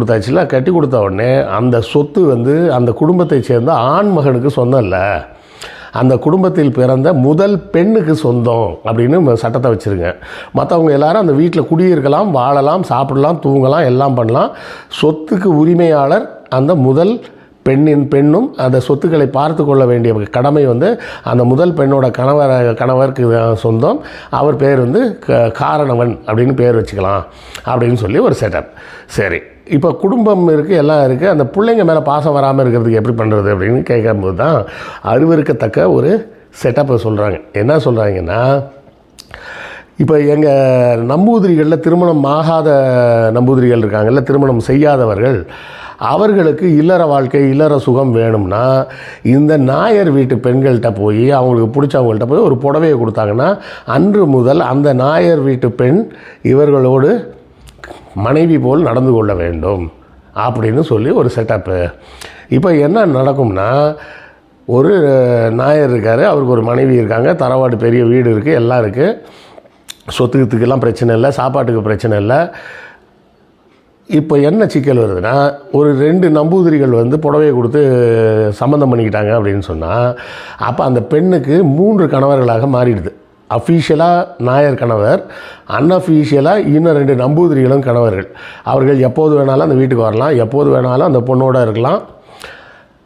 கொடுத்தாச்சுல கட்டி கொடுத்த உடனே அந்த சொத்து வந்து அந்த குடும்பத்தை சேர்ந்த ஆண் மகனுக்கு சொந்தம் இல்லை. அந்த குடும்பத்தில் பிறந்த முதல் பெண்ணுக்கு சொந்தம் அப்படின்னு சட்டத்தை வச்சுருங்க. மற்றவங்க எல்லாரும் அந்த வீட்டில் குடியிருக்கலாம் வாழலாம் சாப்பிடலாம் தூங்கலாம் எல்லாம் பண்ணலாம். சொத்துக்கு உரிமையாளர் அந்த முதல் பெண்ணின் பெண்ணும் அந்த சொத்துக்களை பார்த்து கொள்ள வேண்டிய கடமை வந்து அந்த முதல் பெண்ணோட கணவர் கணவருக்கு சொந்தம். அவர் பேர் வந்து க- காரணவன் அப்படின்னு பேர் வச்சுக்கலாம் அப்படின்னு சொல்லி ஒரு செட்டப் சரி. இப்போ குடும்பம் இருக்குது எல்லாம் இருக்குது அந்த பிள்ளைங்க மேலே பாசம் வராமல் இருக்கிறதுக்கு எப்படி பண்ணுறது அப்படின்னு கேட்கும்போது தான் அருவருக்கத்தக்க ஒரு செட்டப்பை சொல்கிறாங்க என்ன சொல்கிறாங்கன்னா இப்போ எங்கள் நம்பூதிரிகளில் திருமணம் ஆகாத நம்பூதிரிகள் இருக்காங்கல்ல திருமணம் செய்யாதவர்கள் அவர்களுக்கு இல்லற வாழ்க்கை இல்லற சுகம் வேணும்னா இந்த நாயர் வீட்டு பெண்கள்கிட்ட போய் அவங்களுக்கு பிடிச்சவங்கள்ட்ட போய் ஒரு புடவையை கொடுத்தாங்கன்னா அன்று முதல் அந்த நாயர் வீட்டு பெண் இவர்களோடு மனைவி போல் நடந்து கொள்ள வேண்டும் அப்படின்னு சொல்லி ஒரு செட்டப்பு இப்போ என்ன நடக்கும்னா ஒரு நாயர் இருக்கார் அவருக்கு ஒரு மனைவி இருக்காங்க தரவாடு பெரிய வீடு இருக்குது எல்லாம் இருக்குது சொத்துக்கத்துக்கெல்லாம் பிரச்சனை இல்லை சாப்பாட்டுக்கு பிரச்சனை இல்லை. இப்போ என்ன சிக்கல் வருதுன்னா ஒரு ரெண்டு நம்பூதிரிகள் வந்து புடவையை கொடுத்து சம்மந்தம் பண்ணிக்கிட்டாங்க அப்படின்னு சொன்னால் அப்போ அந்த பெண்ணுக்கு மூன்று கணவர்களாக மாறிடுது. அஃபீஷியலாக நாயர் கணவர் அன்அஃபீஷியலாக இன்னும் ரெண்டு நம்பூதிரிகளும் கணவர்கள். அவர்கள் எப்போது வேணாலும் அந்த வீட்டுக்கு வரலாம் எப்போது வேணாலும் அந்த பொண்ணோட இருக்கலாம்.